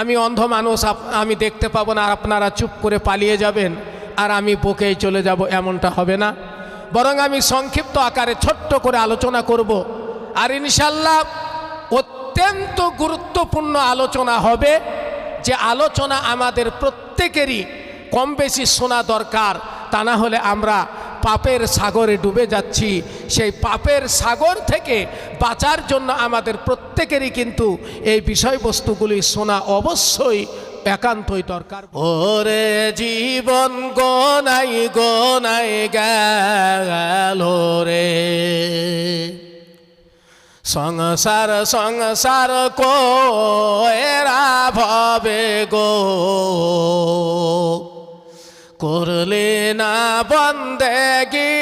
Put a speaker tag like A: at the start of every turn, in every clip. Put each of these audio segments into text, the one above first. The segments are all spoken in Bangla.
A: আমি অন্ধ মানুষ আমি দেখতে পাবো না, আর আপনারা চুপ করে পালিয়ে যাবেন, আর আমি বকেই চলে যাব, এমনটা হবে না। বরং আমি সংক্ষিপ্ত আকারে ছোট্ট করে আলোচনা করব, আর ইনশাল্লাহ অত্যন্ত গুরুত্বপূর্ণ আলোচনা হবে যে আলোচনা আমাদের প্রত্যেকেরই কম বেশি শোনা দরকার, তা না হলে আমরা পাপের সাগরে ডুবে যাচ্ছি। সেই পাপের সাগর থেকে বাঁচার জন্য আমাদের প্রত্যেকেরই কিন্তু এই বিষয়বস্তুগুলি শোনা অবশ্যই একান্তই দরকার। ওরে জীবন গোনাই গোনাই গেল রে। সংসার সংসার কো এরা ভবে গো। করলে না বন্দেগি।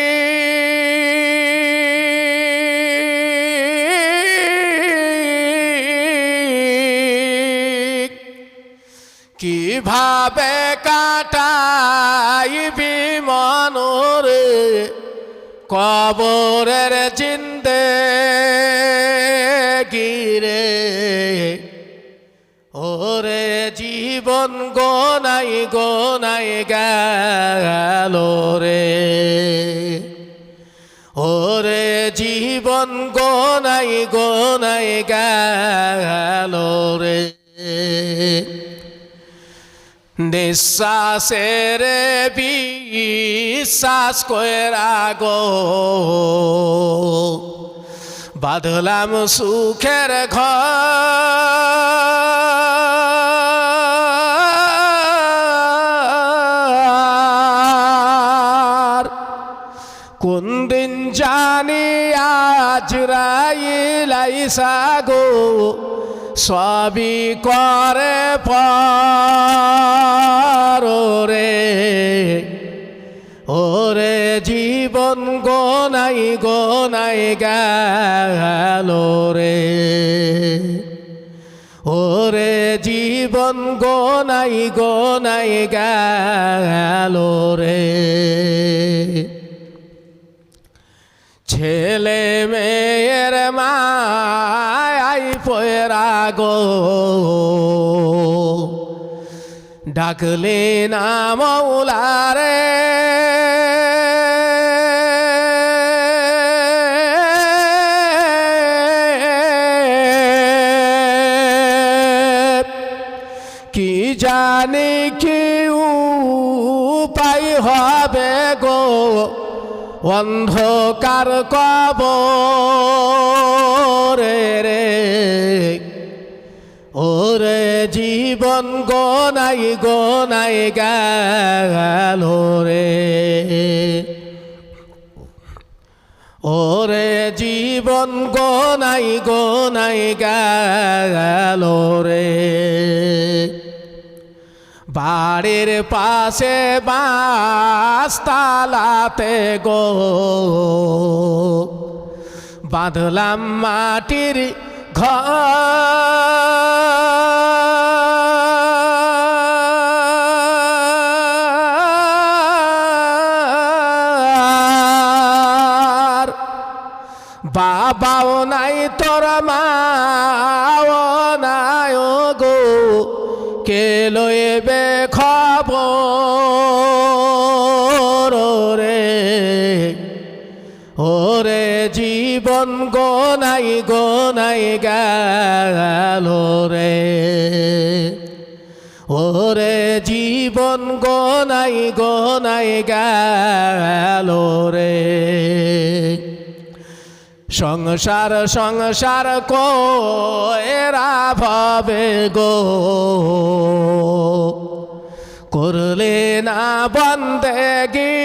A: কীভাবে কাটাইবি মনোরে কবরের জিন্দে গিরে ওরে জীবন গোনাই গোনাই গেল রে। ওরে জীবন গোনাই গোনাই গেল রে। নিঃশ্বাসের বিশ্বাস কইরা গো। বাঁধলাম সুখের ঘর। কোন দিন জানি আজ রাইলাইসা গো সবই করে পারো ওরে জীবন গোনাই গোনাই গেল রে। ওরে জীবন গোনাই গোনাই গেল রে। ডাকলে না মৌলারে। কি জানি কি উপায় হবে গো অন্ধকার কব রে ওরে জীবন গোনাই গোনাই গেল রে। ওরে জীবন গোনাই গোনাই গেল রে। বাড়ির পাশে বাস্তালাতে গো। বাঁধলাম মাটির ঘর বাবাও নাই তোর মাও নাই গো কে লইবে খবর? গোনাই গেল রে। ওরে জীবন গোনাই গোনাই গেল রে। সংসার সংসার কো এরা ভাবে গো। করলে না বন্দেগি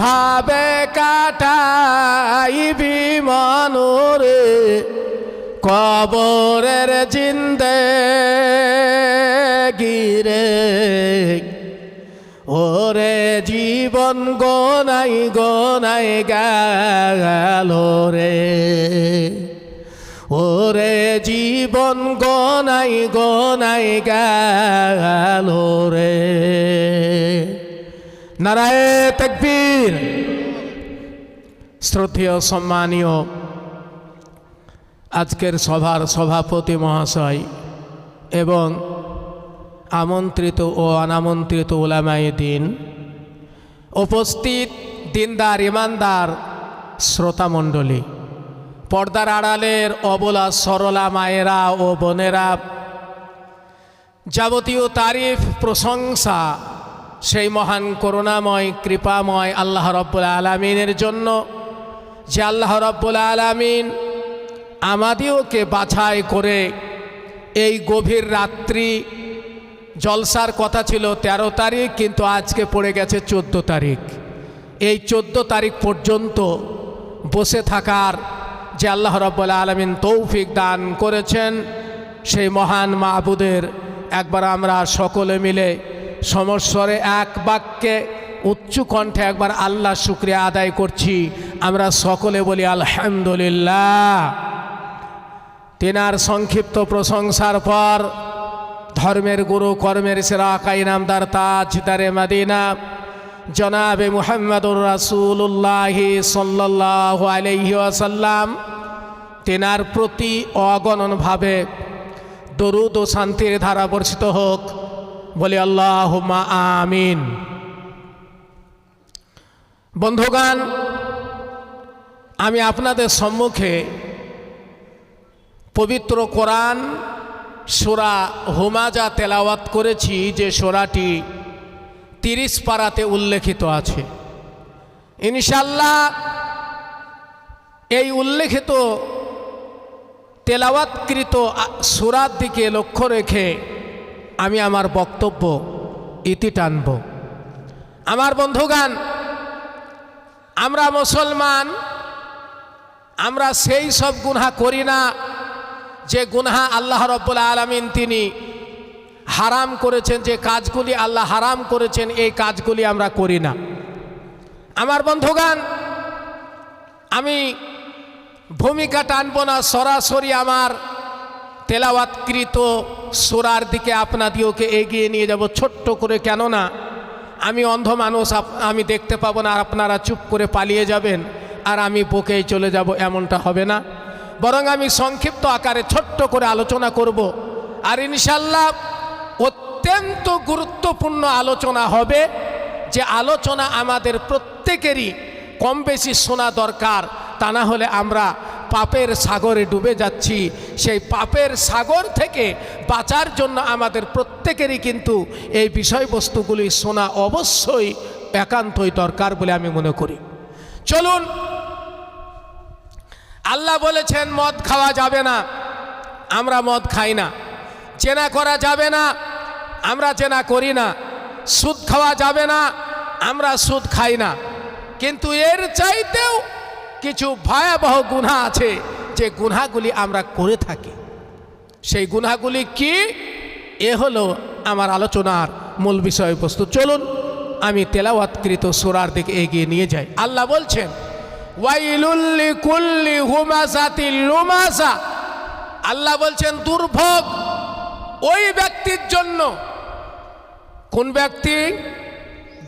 A: কীভাবে কাটাইবি মনোরে, কবরের জিন্দে গিরে। ওরে জীবন গোনাই গোনাই গেল রে। ওরে জীবন গোনাই গোনাই গেল নারায় তেকবীর। শ্রদ্ধেয়, সম্মানীয় আজকের সভার সভাপতি মহাশয় এবং আমন্ত্রিত ও অনামন্ত্রিত ওলামায়ে দিন, উপস্থিত দিনদার, ইমানদার শ্রোতামণ্ডলী পর্দার আড়ালের অবলা সরলা মায়েরা ও বোনেরা, যাবতীয় তারিফ, প্রশংসা সেই মহান করুণাময়, কৃপাময় আল্লাহ রব্বুল আলমিনের জন্য যে আল্লাহ রব্বুল আলমিন আমাদেরকে বাছাই করে এই গভীর রাত্রি, জলসার কথা ছিল ১৩ তারিখ, কিন্তু আজকে পড়ে গেছে ১৪ তারিখ। এই ১৪ তারিখ পর্যন্ত বসে থাকার যে আল্লাহ রব্বুল আলমিন তৌফিক দান করেছেন, সেই মহান মাহবুদের একবার আমরা সকলে মিলে সমস্বরে এক বাক্যে উচ্চ কণ্ঠে একবার আল্লাহ শুক্রিয়া আদায় করছি। আমরা সকলে বলি আলহামদুলিল্লাহ। তেনার সংক্ষিপ্ত প্রশংসার পর ধর্মের গুরু কর্মের সেরা কাই নামদার তাজ দারে মাদিনা জনাবে মুহাম্মদুর রাসুল্লাহ সাল্লাহ আলহি আসাল্লাম তেনার প্রতি অগণনভাবে দরুদ ও শান্তির ধারা বর্ষিত হোক। বলে আল্লাহ আমিন। বন্ধুগান আমি আপনাদের সম্মুখে পবিত্র কোরআন, সোরা হুমাজা তেলাওয়াত করেছি, যে সোরাটি তিরিশ পারাতে উল্লেখিত আছে। ইনশাল্লাহ এই উল্লেখিত তেলাওয়াতকৃত সুরার দিকে লক্ষ্য রেখে আমি আমার বক্তব্য ইতি টানব। আমার বন্ধুগান আমরা মুসলমান, আমরা সেই সব গুনহা করি না যে গুনহা আল্লাহ রব্বুল আলমিন তিনি হারাম করেছেন, যে কাজগুলি আল্লাহ হারাম করেছেন, এই কাজগুলি আমরা করি না। আমার বন্ধুগান আমি ভূমিকা টানব না, সরাসরি আমার তেলাওয়াতকৃত সোরার দিকে আপনাদিওকে এগিয়ে নিয়ে যাব। ছোট্ট করে কেননা, আমি অন্ধ মানুষ আমি দেখতে পাবো না আর আপনারা চুপ করে পালিয়ে যাবেন আর আমি বকেই চলে যাব, এমনটা হবে না। বরং আমি সংক্ষিপ্ত আকারে ছোট্ট করে আলোচনা করব আর ইনশাল্লাহ অত্যন্ত গুরুত্বপূর্ণ আলোচনা হবে যে আলোচনা আমাদের প্রত্যেকেরই কম বেশি শোনা দরকার। তা না হলে আমরা পাপের সাগরে ডুবে যাচ্ছি। সেই পাপের সাগর থেকে বাঁচার জন্য আমাদের প্রত্যেকেরই কিন্তু এই বিষয়বস্তুগুলি শোনা অবশ্যই একান্তই দরকার বলে আমি মনে করি। চলুন, আল্লাহ বলেছেন, মদ খাওয়া যাবে না, আমরা মদ খাই না। চেনা করা যাবে না, আমরা চেনা করি না। সুদ খাওয়া যাবে না, আমরা সুদ খাই না। কিন্তু এর চাইতেও কিছু ভয়াবহ গুণা আছে যে গুনাগুলি আমরা করে থাকি। সেই গুনাগুলি কি? এ হলো আমার আলোচনার মূল বিষয়বস্তু চলুন, আমি তেলাওয়াতকৃত সোরার দিকে এগিয়ে নিয়ে যাই। আল্লাহ বলছেন ওয়াইলুল্লি কুল্লি আল্লাহ বলছেন, দুর্ভোগ ওই ব্যক্তির জন্য। কোন ব্যক্তি?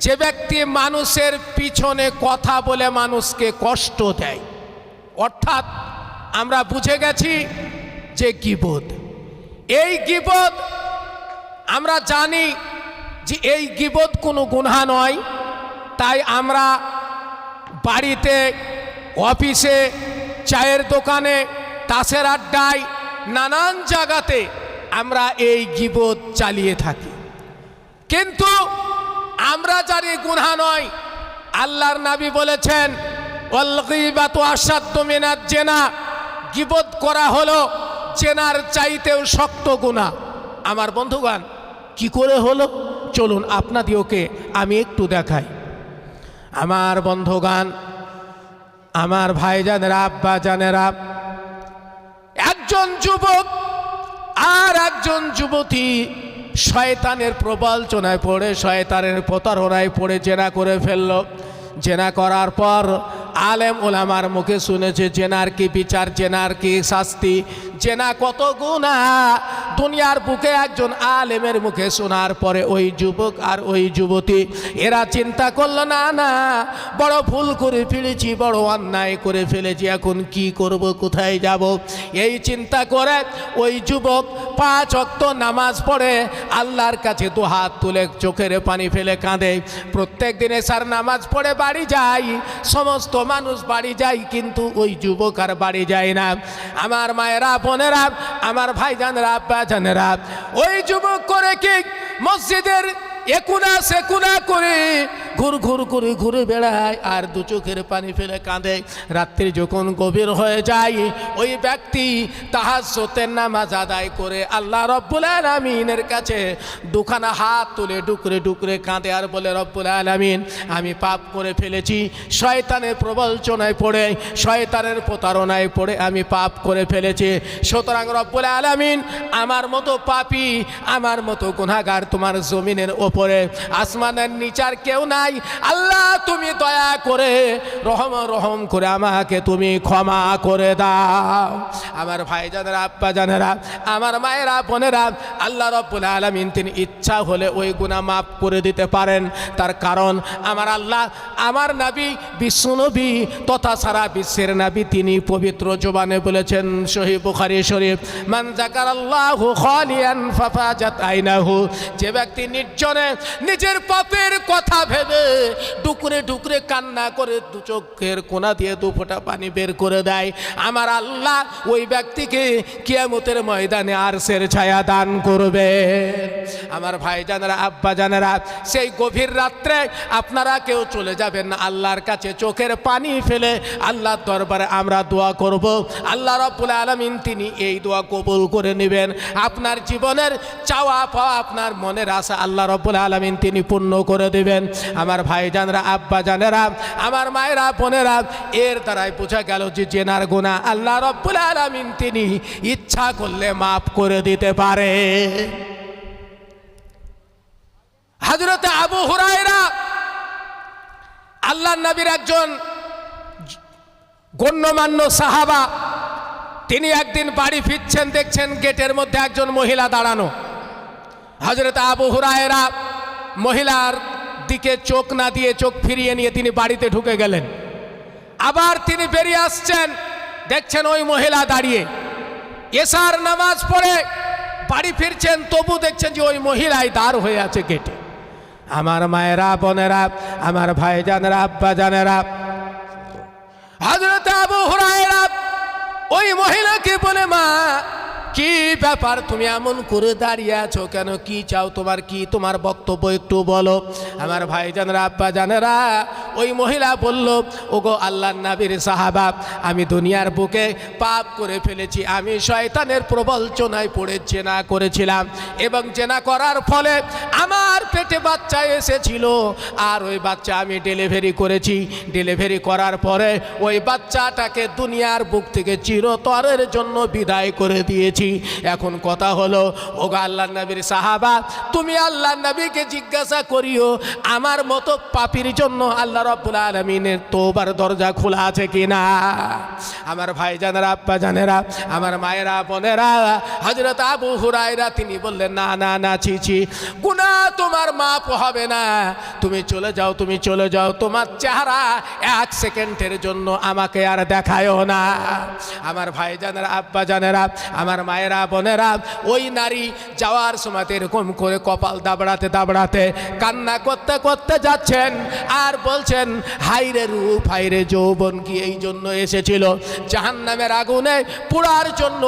A: যে ব্যক্তি মানুষের পিছনে কথা বলে মানুষকে কষ্ট দেয়, অর্থাৎ আমরা বুঝে গেছি যে গিবোধ এই গিবোধ আমরা জানি যে এই গিবোধ কোনো গুনহা নয়, তাই আমরা বাড়িতে, অফিসে, চায়ের দোকানে, তাসের আড্ডায়, নানান জায়গাতে আমরা এই গিবোধ চালিয়ে থাকি। কিন্তু জানি গুনহা নয়। আল্লাহর নাবি বলেছেন অলগিবাত মেনার জেনা। গিবোধ করা হলো জেনার চাইতেও শক্ত গুণা আমার বন্ধুগান কি করে হলো? চলুন আপনাদিওকে আমি একটু দেখাই। আমার বন্ধুগান আমার ভাইজানেরা আব্বা জানেরা একজন যুবক আর একজন যুবতী শয়তানের প্রবলচনায় পড়ে, শয়তানের প্রতারণায় পড়ে, জেনা করে ফেলল। জেনা করার পর আলেম ওলামার মুখে শুনেছে, জেনার কি বিচার, জেনার কি শাস্তি জেনা কত গুণা? দুনিয়ার বুকে একজন আলেমের মুখে শোনার পরে ওই যুবক আর ওই যুবতী, এরা চিন্তা করল, না না, বড় ভুল করে ফেলেছি, বড় অন্যায় করে ফেলেছি, এখন কি করব, কোথায় যাব? এই চিন্তা করে ওই যুবক পাঁচ অক্ত নামাজ পড়ে, আল্লাহর কাছে দু হাত তুলে চোখের পানি ফেলে কাঁদে। প্রত্যেক দিনে স্যার নামাজ পড়ে বাড়ি যাই সমস্ত মানুষ বাড়ি যায়, কিন্তু ওই যুবক আর বাড়ি যায় না। আমার মায়েরা বোনেরা আমার ভাই জানেরা আব্বা জানেরা ওই যুবক করে কি মসজিদের একুনা সেকুনা করে ঘুর ঘুর করে ঘুরে বেড়ায়, আর দু চোখের পানি ফেলে কাঁদে। রাত্রি যখন গভীর হয়ে যায়, ওই ব্যক্তি তাহার সত্যের নামাজ আদায় করে আল্লাহ রব্বুল আলমিনের কাছে দুখানা হাত তুলে ডুকরে ডুকরে কাঁদে আর বলে, রব্বুল আলমিন, আমি পাপ করে ফেলেছি। শয়তানের প্রবঞ্চনায় পড়ে, শয়তানের প্রতারণায় পড়ে আমি পাপ করে ফেলেছি। সুতরাং রব্বুল আলমিন, আমার মতো পাপি, আমার মতো গুণাগার তোমার জমিনের ওপরে। আসমানের নিচার কেউ নাই। আল্লাহ, তুমি দয়া করে, রহম রহম করে আমাকে তুমি ক্ষমা করে দাও। আমার ভাইজানেরা আব্বা জানেরা আমার মায়েরা, বোনেরা, আল্লাহ রব্বুল আলমিন তিনি ইচ্ছা হলে ওই গুণা মাফ করে দিতে পারেন। তার কারণ, আমার আল্লাহ, আমার নাবি বিশ্বনবী তথা সারা বিশ্বের নাবি তিনি পবিত্র জবানে বলেছেন শহীদ বুখারি শরীফ, মান জাকার আল্লাহ যে ব্যক্তি নির্জনে নিজের পাপের কথা ভেবে ডুকরে ডুকরে কান্না করে দু চোখের কোনা দিয়ে দু ফোঁটা পানি বের করে দেয়। আমার আল্লাহ ওই ব্যক্তিকে কিয়ামতের ময়দানে আরশের ছায়া দান করবে। আমার ভাই জানারা আব্বা জানারা সেই গভীর রাত্রে আপনারা কেউ চলে যাবেন আল্লাহর কাছে চোখের পানি ফেলে আল্লাহর দরবারে আমরা দোয়া করব। আল্লাহ রব্বুল আলমিন তিনি এই দোয়া কবুল করে নেবেন। আপনার জীবনের চাওয়া পাওয়া, আপনার মনের আশা আল্লাহ রব্বুল আলমিন তিনি পূর্ণ করে দেবেন। আমার ভাই জানরা আব্বা জানেরা আমার মায়েরা, বোনেরা, এর দ্বারাই বোঝা গেল যে জেনার গোনা আল্লাহ রব্বুল আলমিন তিনি ইচ্ছা করলে মাফ করে দিতে পারে। হাজরতে আবু হুরায়রা আল্লাহ নবীর একজন গণ্যমান্য সাহাবা, তিনি একদিন বাড়ি ফিরছেন, দেখছেন গেটের মধ্যে একজন মহিলা দাঁড়ানো। হজরত আবু হুরায়রা মহিলার দিকে চোখ না দিয়ে চোখ ফিরিয়ে নিয়ে তিনি বাড়িতে ঢুকে গেলেন। আবার তিনি বেরিয়ে আসছেন, দেখছেন ওই মহিলা দাঁড়িয়ে। এসার নামাজ পড়ে বাড়ি ফিরছেন, তবু দেখছেন যে ওই মহিলাই দাঁড় হয়ে আছে গেটে। আমার মায়েরা, বোনেরা, আমার ভাইজানেরা আব্বা জানেরা হজরত আবু হুরায়রা, ওই মহিলাকে বলে, মা কি ব্যাপার তুমি এমন করে দাঁড়িয়ে আছো কেন? কি চাও তোমার কি? তোমার বক্তব্য একটু বলো। আমার ভাই জানেরা আব্বা জানেরা ওই মহিলা বলল, ওগো আল্লাহ নাবির সাহাবা, আমি দুনিয়ার বুকে পাপ করে ফেলেছি, আমি শয়তানের প্রবঞ্চনায় পড়ে জেনা করেছিলাম এবং জেনা করার ফলে আমার পেটে বাচ্চা এসেছিল। আর ওই বাচ্চা আমি ডেলিভারি করেছি। ডেলিভারি করার পরে ওই বাচ্চাটাকে দুনিয়ার বুক থেকে চিরতরের জন্য বিদায় করে দিয়েছি। এখন কথা হলো, ওগো আল্লাহ নবীর সাহাবা, তুমি আল্লাহ নবীকে জিজ্ঞাসা করিও, আমার মতো পাপির জন্য আল্লাহ রব্বুল আলমিনের তোবার দরজা খোলা আছে কিনা? আমার ভাই জানেরা আব্বা জানেরা আমার মায়েরা, বোনেরা হজরত আবু হুরায়রা, তিনি বললেন, না না না, ছি ছি গুনা তোমার মাপ হবে না। তুমি চলে যাও, তুমি চলে যাও। তোমার চেহারা এক সেকেন্ডের জন্য আমাকে আর দেখায়ও না। আমার ভাই জানেরা আব্বা জানেরা আমার মায়েরা, বোনেরা, ওই নারী যাওয়ার সময় এরকম করে কপাল দাবড়াতে দাবড়াতে কান্না করতে করতে যাচ্ছেন আর বলছেন হাইরে রূপ হাইরে যৌবন কি এই জন্য এসেছিল? জাহান নামের আগুনে পোড়ার জন্য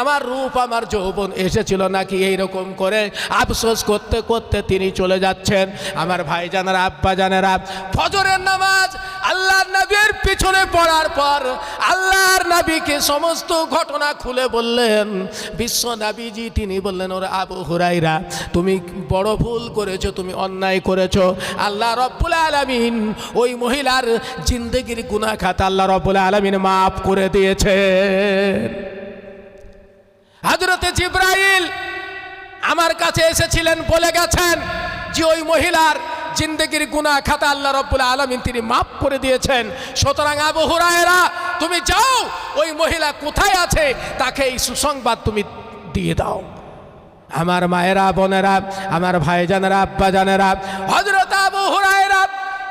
A: আমার রূপ, আমার যৌবন এসেছিল নাকি এইরকম করে? আফসোস করতে করতে তিনি চলে যাচ্ছেন। আমার ভাই জানারা আব্বা জানেরা ফজরের নামাজ আল্লাহর নবীর পিছনে পড়ার পর আল্লাহর নবীকে সমস্ত ঘটনা খুলে বললেন। বিশ্ব নবীজি তিনি বললেন, ওরা আবু হুরাইরা তুমি বড় ভুল করেছ, তুমি অন্যায় করেছ। আল্লাহ রব্বুল আলমিন ওই মহিলার জিন্দগির গুনা খাতা আল্লাহ রব্বুল আলমিন মাফ করে দিয়েছে হাজরতে জিব্রাইল আমার কাছে এসেছিলেন, বলে গেছেন যে ওই মহিলার জিন্দগির গুনা খাতা আল্লাহ রব্বুল আলমিন তিনি মাফ করে দিয়েছেন। সুতরাং আবু তুমি যাও, ওই মহিলা কোথায় আছে তাকে এই সুসংবাদ তুমি দিয়ে দাও। আমার মায়েরা, বোনেরা, আমার ভাইজানেরা আব্বা জানেরা হজরত আবু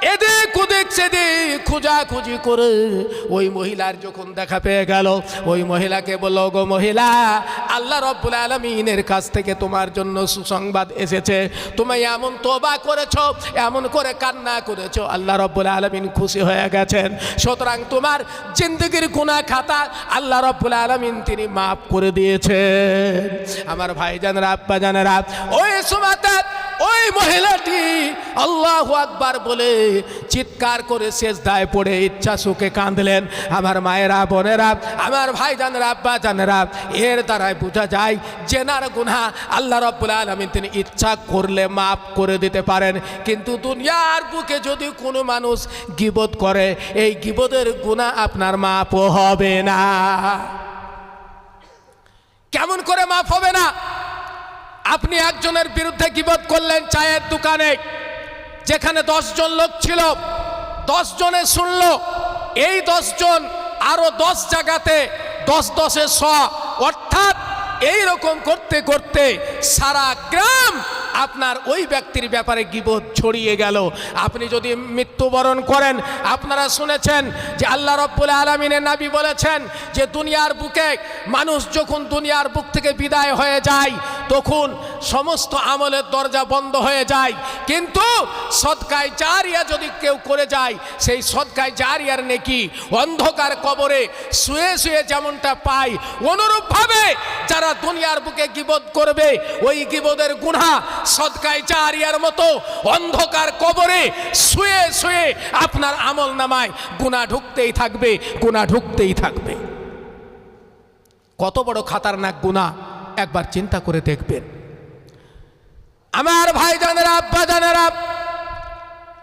A: এদিক ওদিক সেদিক খোঁজাখুঁজি করে ওই মহিলার যখন দেখা পেয়ে গেল, ওই মহিলাকে বলল গো মহিলা, আল্লাহ রব্বুল আলমিনের কাছ থেকে তোমার জন্য সুসংবাদ এসেছে। তুমি এমন তোবা করেছ, এমন করে কান্না করেছ। আল্লাহ রব্বুল আলমিন খুশি হয়ে গেছেন। সুতরাং তোমার জিন্দগির গুণা খাতা আল্লাহ রব্বুল আলমিন তিনি মাফ করে দিয়েছেন। আমার ভাইজানেরা আব্বা জানেরা ওই সময়তে ওই মহিলাটি আল্লাহ আকবার বলে চিৎকার করে শেষ দায় পড়ে ইচ্ছা সুখে কাঁদলেন। আমার মায়েরা, বোনেরা, আমার ভাইজানেরা আব্বা জানেরা এর দ্বারাই বোঝা যায়, জেনার গুনা আল্লাহ রব্বুল আলমিন তিনি ইচ্ছা করলে মাফ করে দিতে পারেন। কিন্তু দুনিয়ার বুকে যদি কোনো মানুষ গিবত করে, এই গিবদের গুণা আপনার মাপও হবে না। কেমন করে মাফ হবে না? আপনি একজনের বিরুদ্ধে গিবত করলেন চায়ের দোকানে, যেখানে জন লোক ছিল। দশ জনে শুনল, এই জন আরও দশ জায়গাতে দশ দশে শ। অর্থাৎ এই রকম করতে করতে সারা গ্রাম আপনার ওই ব্যক্তির ব্যাপারে গিবত ছড়িয়ে গেল। আপনি যদি মৃত্যুবরণ করেন, আপনারা শুনেছেন যে আল্লাহ রব্বুল আলমিনের নাবি বলেছেন যে দুনিয়ার বুকে মানুষ যখন দুনিয়ার বুক থেকে বিদায় হয়ে যায়, তখন সমস্ত আমলের দরজা বন্ধ হয়ে যায়। কিন্তু সৎকায় জারিয়া যদি কেউ করে যায়, সেই সৎকায় জারিয়ার নেকি অন্ধকার কবরে শুয়ে শুয়ে যেমনটা পায়, অনুরূপভাবে যারা দুনিয়ার বুকে গিবদ করবে, ওই গিবদের গুণা সৎকায় জারিয়ার মতো অন্ধকার কবরে শুয়ে শুয়ে আপনার আমল নামায় গুণা ঢুকতেই থাকবে গুণা ঢুকতেই থাকবে। কত বড় খাতারনাক গুণা একবার চিন্তা করে দেখবেন। আমার ভাই জানেরা আব্বা জানেরা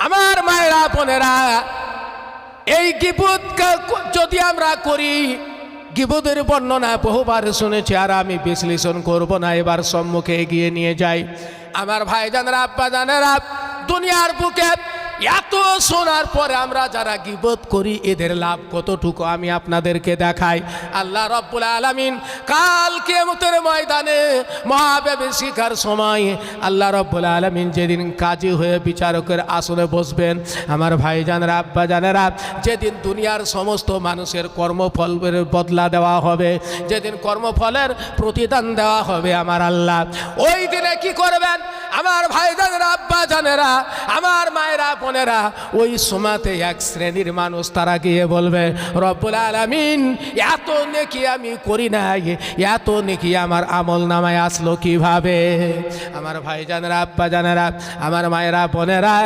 A: আমার মায়েরা, বোনেরা, এই গিবুদ যদি আমরা করি, গিবুদের বর্ণনা বহুবার শুনেছি, আর আমি বিশ্লেষণ করব না, এবার সম্মুখে এগিয়ে নিয়ে যাই। আমার ভাই জানেরা আব্বা জানেরা দুনিয়ার বুকে এত শোনার পরে আমরা যারা গিবত করি, এদের লাভ কতটুকু আমি আপনাদেরকে দেখাই। আল্লাহ রব্বুল আলমিন কাল কেমতের ময়দানে মহাবেবে শিকার সময় আল্লাহ রব্বুল আলমিন যেদিন কাজী হয়ে বিচারকের আসনে বসবেন, আমার ভাইজানেরা আব্বা জানেরা যেদিন দুনিয়ার সমস্ত মানুষের কর্মফলের বদলা দেওয়া হবে, যেদিন কর্মফলের প্রতিদান দেওয়া হবে আমার আল্লাহ। ওই দিনে কি করবেন? আমার ভাইজানেরা আব্বা জানেরা আমার মায়েরা বোনেরা, ওই সময়তে এক শ্রেণির মানুষ তারা গিয়ে বলবে, রব্বুল আলমিন, এত নেকি আমি করি নাই, এত নেকি আমার আমল নামায় আসলো কীভাবে? আমার ভাইজানেরা আব্বা জানেরা আমার মায়েরা, বোনেরা,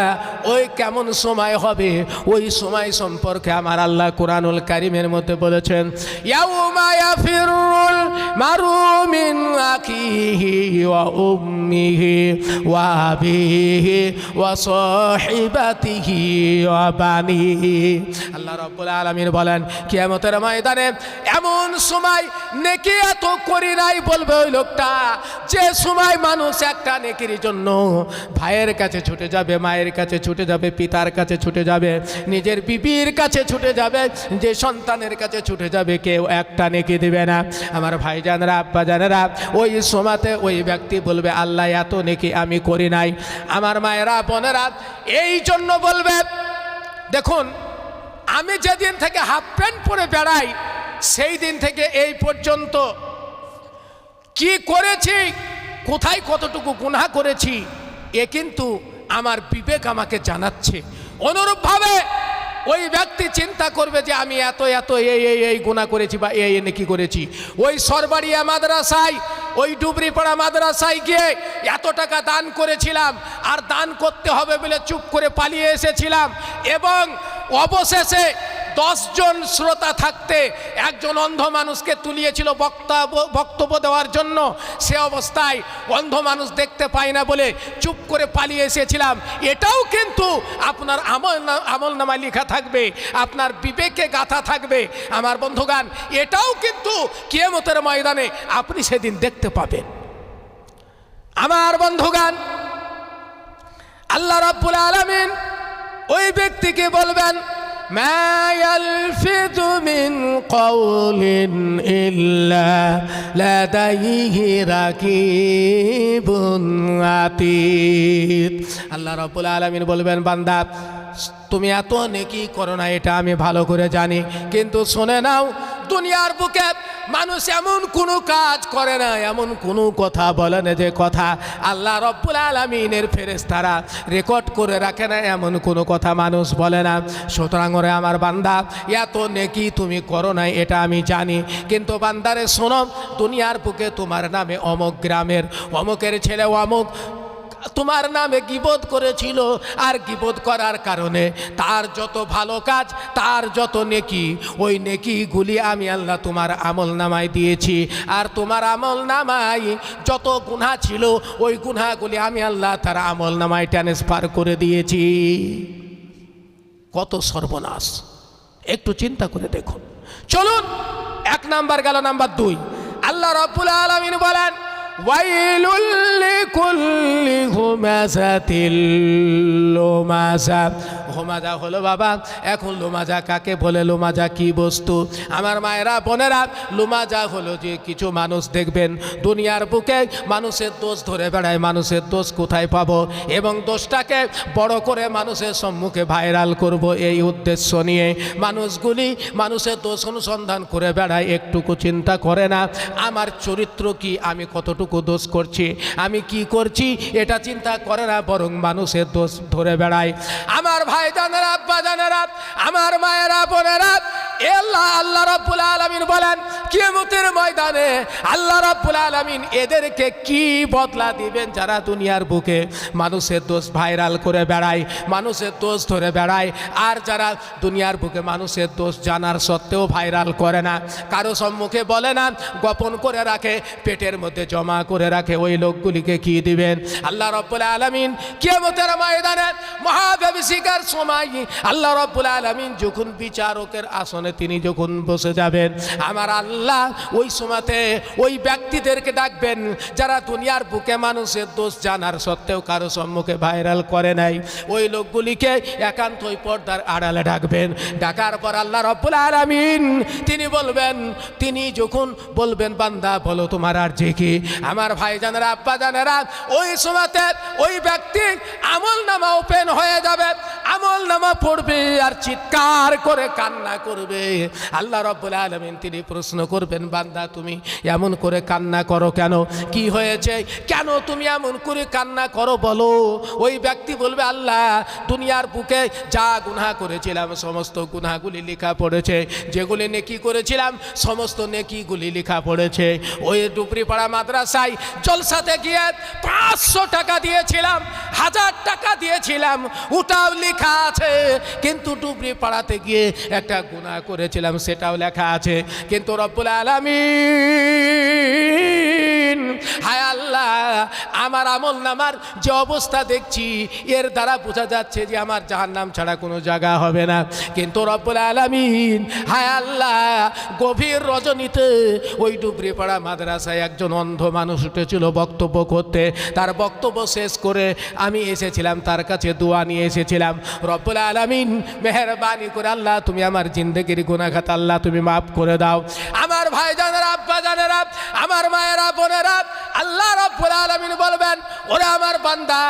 A: ওই কেমন সময় হবে? ওই সময় সম্পর্কে আমার আল্লাহ কোরআনুল কারিমের মধ্যে বলেছেন, ইয়াউমা ইয়াফিরুল মারুমিন আখিহি ওয়া ওয়া বানিহি আল্লাহ রাব্বুল আলামিন বলেন, কিয়ামতের ময়দানে এমন সময় নেকি এত করি নাই বলবে ওই লোকটা, যে সময় মানুষ একটা নেকির জন্য ভাইয়ের কাছে ছুটে যাবে, মায়ের কাছে ছুটে যাবে, পিতার কাছে ছুটে যাবে, নিজের বিবির কাছে ছুটে যাবে, যে সন্তানের কাছে ছুটে যাবে, কেউ একটা নেকি দিবে না। আমার ভাইজানরা আব্বা জানেরা ওই সময়তে ওই ব্যক্তি বলবে, আল্লাহ, এত নেকি আমি করি নাই। আমার মায়েরা, বোনেরা এই জন্য বলবে, দেখুন, আমি যেদিন থেকে হাফ প্যান্ট পরে বেড়াই, সেই দিন থেকে এই পর্যন্ত কি করেছি, কোথায় কতটুকু গুণা করেছি, এ কিন্তু আমার বিবেক আমাকে জানাচ্ছে। অনুরূপভাবে ওই ব্যক্তি চিন্তা করবে যে আমি এত এত, এই এই এই গুণা করেছি বা এই এনে নাকি করেছি। ওই সরবাড়িয়া মাদ্রাসায়, ওই ডুবরিপাড়া মাদ্রাসায় গিয়ে এত টাকা দান করেছিলাম, আর দান করতে হবে বলে চুপ করে পালিয়ে এসেছিলাম, এবং অবশেষে দশজন শ্রোতা থাকতে একজন অন্ধ মানুষকে তুলিয়েছিল বক্তব্য বক্তব্য দেওয়ার জন্য। সে অবস্থায় অন্ধ মানুষ দেখতে পায় না বলে চুপ করে পালিয়ে এসেছিলাম। এটাও কিন্তু আপনার আমল আমল নামায় লেখা থাকবে, আপনার বিবেকে গাথা থাকবে। আমার বন্ধুগান এটাও কিন্তু কিয়ামতের ময়দানে আপনি সেদিন দেখতে পাবেন। আমার বন্ধুগান আল্লাহ রাব্বুল আলামিন ওই ব্যক্তিকে বলবেন ما يلفظ من قول إلا لديه رقيب عتيد الله رب العالمين بولبن بندات তুমি এত নেকি করো না, এটা আমি ভালো করে জানি। কিন্তু শুনে নাও, দুনিয়ার বুকে মানুষ এমন কোনো কাজ করে না, এমন কোনো কথা বলে না যে কথা আল্লাহ রব্বুল আলমিনের ফেরেস্তারা রেকর্ড করে রাখে না, এমন কোনো কথা মানুষ বলে না। সুতরাং ওরে আমার বান্দা, এত নেকি তুমি করো না, এটা আমি জানি। কিন্তু বান্দারে শোনো, দুনিয়ার বুকে তোমার নামে অমুক গ্রামের অমুকের ছেলে অমুক তোমার নামে গিবোধ করেছিল। আর গিবোধ করার কারণে তার যত ভালো কাজ, তার যত নেকি, ওই নেকিগুলি আমি আল্লাহ তোমার আমল নামায় দিয়েছি। আর তোমার আমল নামায় যত গুণা ছিল, ওই গুনাগুলি আমি আল্লাহ তার আমল নামায় ট্রান্সফার করে দিয়েছি। কত সর্বনাশ। একটু চিন্তা করে দেখুন। চলুন, এক নাম্বার গেল নাম্বার দুই। আল্লাহ রব্বুল আলমিন বলেন ওয়াইলুল লিকুল্লি হুমাযাতিল লুমাযা হুমাজা হলো বাবা, এখন লুমাজা কাকে বলে? লুমাজা কি বস্তু? আমার মায়েরা, বোনেরা, লুমাজা হলো যে কিছু মানুষ দেখবেন, দুনিয়ার বুকে মানুষের দোষ ধরে বেড়ায়, মানুষের দোষ কোথায় পাবো? এবং দোষটাকে বড় করে মানুষের সম্মুখে ভাইরাল করব এই উদ্দেশ্য নিয়ে। মানুষগুলি মানুষের দোষ অনুসন্ধান করে বেড়ায়, একটুকু চিন্তা করে না। আমার চরিত্র কি? আমি কতটুকু দোষ করছি। আমি কি করছি? এটা চিন্তা করে না, বরং মানুষের দোষ ধরে বেড়ায়। আমার ভাই জানেরা আব্বা, জানেরা আমার মায়েরা, বোনেরা এ আল্লাহ আল্লাহ রব্বুল আলমিন বলেন, কিয়ামতের ময়দানে আল্লাহ রব্বুল আলমিন এদেরকে কি বদলা দিবেন যারা দুনিয়ার বুকে? মানুষের দোষ ভাইরাল করে বেড়ায়, মানুষের দোষ ধরে বেড়ায়। আর যারা দুনিয়ার বুকে মানুষের দোষ জানার সত্ত্বেও ভাইরাল করে না, কারও সম্মুখে বলে না, গোপন করে রাখে, পেটের মধ্যে জমা করে রাখে ওই লোকগুলিকে কি দিবেন? আল্লাহ রব্বুল আলমিন কিয়ামতের ময়দানে মহাব্যবসিকার সময় আল্লাহ রব্বুল আলমিন যখন বিচারকের আসনে তিনি যখন বসে যাবেন, আমার আল্লাহ ওই সময়তে ওই ব্যক্তিদেরকে ডাকবেন যারা দুনিয়ার বুকে মানুষের দোষ জানার সত্ত্বেও কারও সম্মুখে ভাইরাল করে নাই। ওই লোকগুলিকে একান্ত ওই পর্দার আড়ালে ডাকবেন। ডাকার পর আল্লাহ রব্বুল আলমিন তিনি বলবেন, তিনি যখন বলবেন, বান্দা বলো তোমার আর যে কি? আমার ভাই জানেরা আব্বা জানেরা ওই সময়তে ওই ব্যক্তি আমল নামা ওপেন হয়ে যাবে। আমল নামা পড়বে আর চিৎকার করে কান্না করবে। আল্লাহ রব্বুল আলমিন তিনি প্রশ্ন করবেন, বান্দা তুমি এমন করে কান্না করো কেন? কি হয়েছে? কেন তুমি এমন করে কান্না করো বলো? ওই ব্যক্তি বলবে, আল্লাহ, দুনিয়ার বুকে যা গুনাহ করেছিলাম, সমস্ত গুনাহগুলি লেখা পড়েছে। যেগুলি নেকি করেছিলাম, সমস্ত নেকিগুলি লেখা পড়েছে। ওই ডুবরিপাড়া মাদ্রাসায় জলসাতে গিয়ে পাঁচশো টাকা দিয়েছিলাম, হাজার টাকা দিয়েছিলাম। ওটাও লেখা আছে, কিন্তু ডুবরি পাড়াতে গিয়ে একটা গুণা করেছিলাম, সেটাও লেখা আছে। কিন্তু রব্বুল আলমী হায় আল্লাহ আমার আমল নামার যে অবস্থা দেখছি, এর দ্বারা বোঝা যাচ্ছে যে আমার জাহার নাম ছাড়া কোনো জায়গা হবে না। কিন্তু রব্বুল আলামিন, হায় আল্লাহ, গভীর রজনীতে ওই ডুবরিপাড়া মাদ্রাসায় একজন অন্ধ মানুষ উঠেছিল বক্তব্য করতে। তার বক্তব্য শেষ করে আমি এসেছিলাম, তার কাছে দোয়া নিয়ে এসেছিলাম। রব্বুল আলামিন, মেহরবানি করে আল্লাহ, তুমি আমার জিন্দগির গুনাখাত আল্লাহ তুমি মাফ করে দাও। আমার ভাই জানেরা আব্বা জানেরা আমার মায়েরা, বোনেরা, আল্লাহ রব্বুল আলামিন বলবেন, ওরে আমার বান্দা,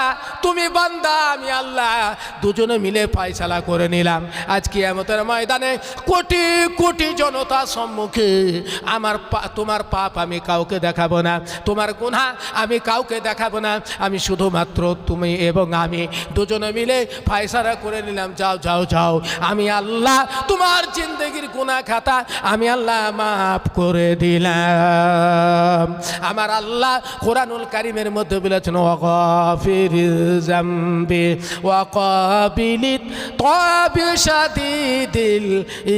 A: তুমি বান্দা, আমি আল্লাহ। দুজনে মিলে ফায়সালা করে নিলাম। আজকে এমতের ময়দানে কোটি কোটি জনতা সম্মুখে আমার তোমার পাপ আমি কাউকে দেখাবো না, তোমার গুনাহ আমি কাউকে দেখাবো না, আমি শুধুমাত্র তুমি এবং আমি। দুজনে মিলে ফায়সালা করে নিলাম, যাও যাও যাও, আমি আল্লাহ তোমার জিন্দগির গুনাহ খাতা আমি আল্লাহ মাফ করে দিলাম। আমার আল্লাহ কোরআনুল কারিমের মধ্যে বলেছেন ওয়াকাফির জাম্বি ওয়াকাবিলিত তাবি শাদীদিল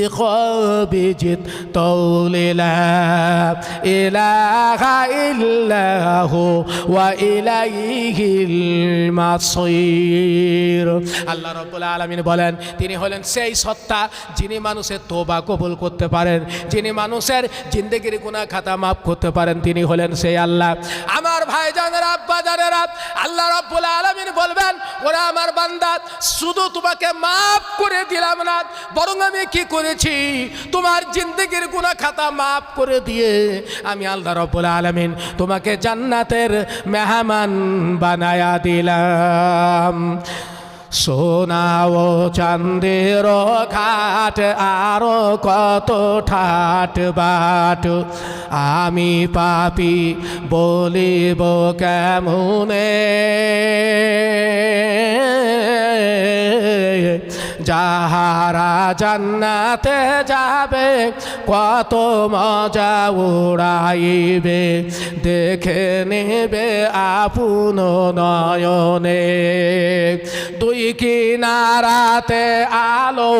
A: ইকাবি জিত তাউলিলা ইলাহা ইল্লাহু ওয়া ইলাইহিল মাসির। আল্লাহ রাব্বুল আলামিন বলেন, তিনি হলেন সেই সত্তা যিনি মানুষের তোবা কবুল করতে পারেন, যিনি মানুষের জিন্দেগির গুণা খাতা মাফ করতে পারেন, তিনি হলেন সেই আল্লাহ। আমার ভাই জানেরা আব্বা জানেরা আল্লাহ রব্বুল আলমিন বলবেন, ওরা আমার বান্দা, শুধু তোমাকে মাফ করে দিলাম না, বরং আমি কি করেছি? তোমার জিন্দগির গুণা খাতা মাফ করে দিয়ে আমি আল্লাহ রব্বুল আলমিন তোমাকে জান্নাতের মেহমান বানায়া দিলাম। সোনাও চান্দের ঘাট আরও কত ঠাট বাট। আমি পাপি বলিব কেমনে? যাহারা জান্নাতে যাবে, কত মজা উড়াইবে। দেখে নেবে আপন নয়নে। দুই কিনারাতে আলো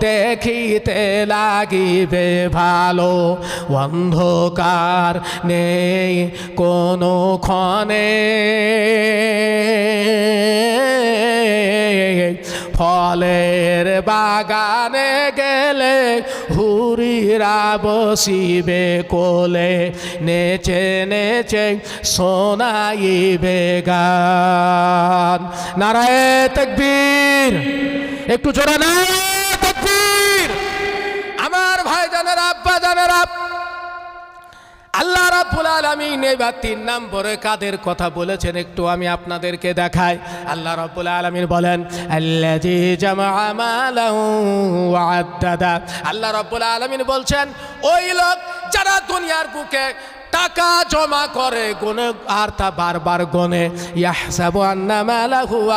A: দেখিতে লাগিবে ভালো। অন্ধকার নেই কোনো ক্ষণে। ফলের বাগানে গেলে হুরিরা বসিবে কোলে, নেচে নেচে সোনাইবে গান। নারায় তকবীর। একটু জোরে না আল্লাহ রাব্বুল আলামিন এবার তিন নম্বরে কাদের কথা বলেছেন একটু আমি আপনাদেরকে দেখাই। আল্লাহ রাব্বুল আলামিন বলেন, আল্লাযী জামাআ মালাহু ওয়া আদ্দাদা। আল্লাহ রাব্বুল আলামিন বলছেন, ওই লোক যারা দুনিয়ার বুকে টাকা জমা করে গুনে, আর তা বারবার গনে।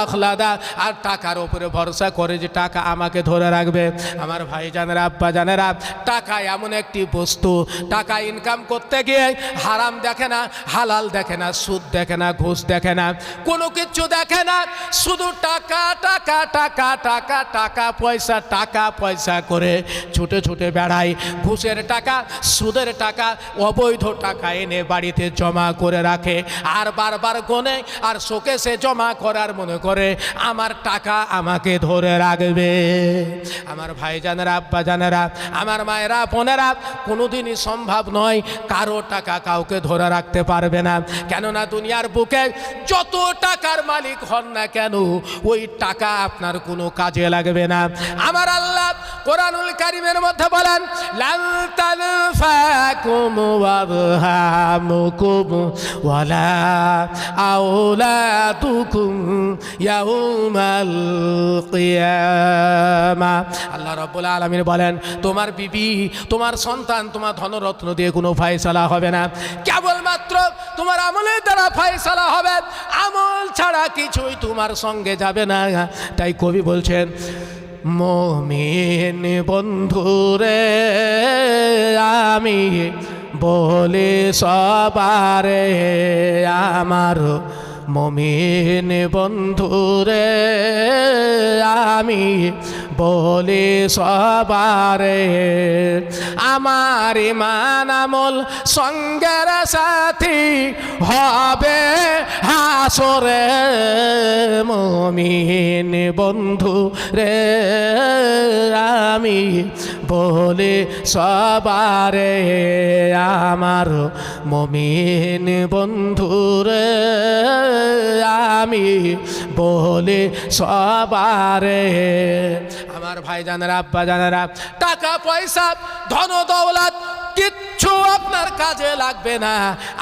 A: আখলাদা। আর টাকার উপরে ভরসা করে যে টাকা আমাকে ধরে রাখবে। আমার ভাই জানেরা আব্বা জানেরা টাকা এমন একটি বস্তু। টাকা ইনকাম করতে গিয়ে হারাম দেখে না, হালাল দেখে না, সুদ দেখে না, ঘুষ দেখে না, কোনো কিছু দেখে না। শুধু টাকা টাকা টাকা টাকা টাকা পয়সা টাকা পয়সা করে ছুটে ছুটে বেড়ায় ঘুষের টাকা, সুদের টাকা, অবৈধ টাকা। এনে বাড়িতে জমা করে রাখে। আর বারবার গোনে, আর শোকেসে জমা করার মনে করে, আমার টাকা আমাকে ধরে রাখবে। আমার ভাই জানেরা আব্বা জানেরা আমার মায়েরা, বোনেরা, কোনোদিনই সম্ভব নয় কারও টাকা কাউকে ধরে রাখতে পারবে না। কেননা দুনিয়ার বুকে যত টাকার মালিক হন না কেন, ওই টাকা আপনার কোনো কাজে লাগবে না। আমার আল্লাহ কোরআনুল কারিমের মধ্যে বলেন লাল তানফাকুম ওয়ারহামুকুম ওয়ালা আওলাদুকুম ইয়াউমাল কিয়ামা আল্লাহ রাব্বুল আলামিন বলেন, তোমার বিবি, তোমার সন্তান, তোমার ধনরত্ন দিয়ে কোনো ফায়সালা হবে না। কেবলমাত্র তোমার আমলের দ্বারা ফায়সালা হবে। আমল ছাড়া কিছুই তোমার সঙ্গে যাবে না। তাই কবি বলছেন, মমিন বন্ধুরে, আমি বলে সবারে আমার মমিন বন্ধুরে আমি বলে সবারে, আমার ইমান আমল সঙ্গের সাথী হবে হাসরে মমিন বন্ধু রে, আমি বলে সবারে, আমার মমিন বন্ধুরে আমি বলে সবারে আমার ভাই জানারা আব্বা জানারা টাকা, পয়সা, ধন, দৌলত, কিচ্ছু আপনার কাজে লাগবে না।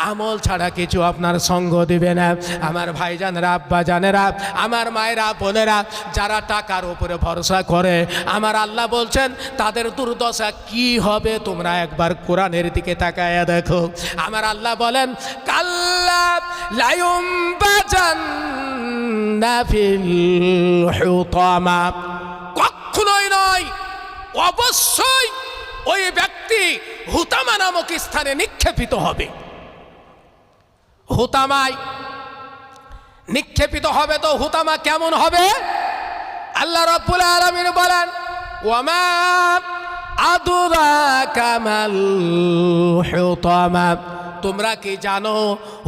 A: আমল ছাড়া কিছু আপনার সঙ্গ দিবে না। আমার ভাই জানেরা আব্বা জানেরা আমার মায়েরা, বোনেরা, যারা টাকার উপরে ভরসা করে, আমার আল্লাহ বলছেন, তাদের দুর্দশা কি হবে তোমরা একবার কোরআনের দিকে তাকায়া দেখো। আমার আল্লাহ বলেন, কাল্লা লায়ুম বাজান নাফিল কখনোই নয়, অবশ্যই ওই ব্যক্তি হুতামা নামক স্থানে নিক্ষেপিত হবে। হুতামায় নিক্ষেপিত হবে তো হুতামা কেমন হবে? আল্লাহ রব্বুল আলমিন বলেন ওমা আদুরা কামাল হুতামা। তোমরা কি জানো?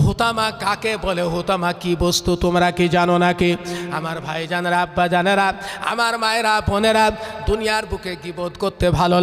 A: হুতামা কাকে বলে? হুতামা কি বস্তু? তোমরা কি জানো নাকি? আমার ভাই জানেরা আব্বা জানেরা আমার মায়েরা, বোনেরা দুনিয়ার বুকে কি বোধ করতে ভালো লাগে।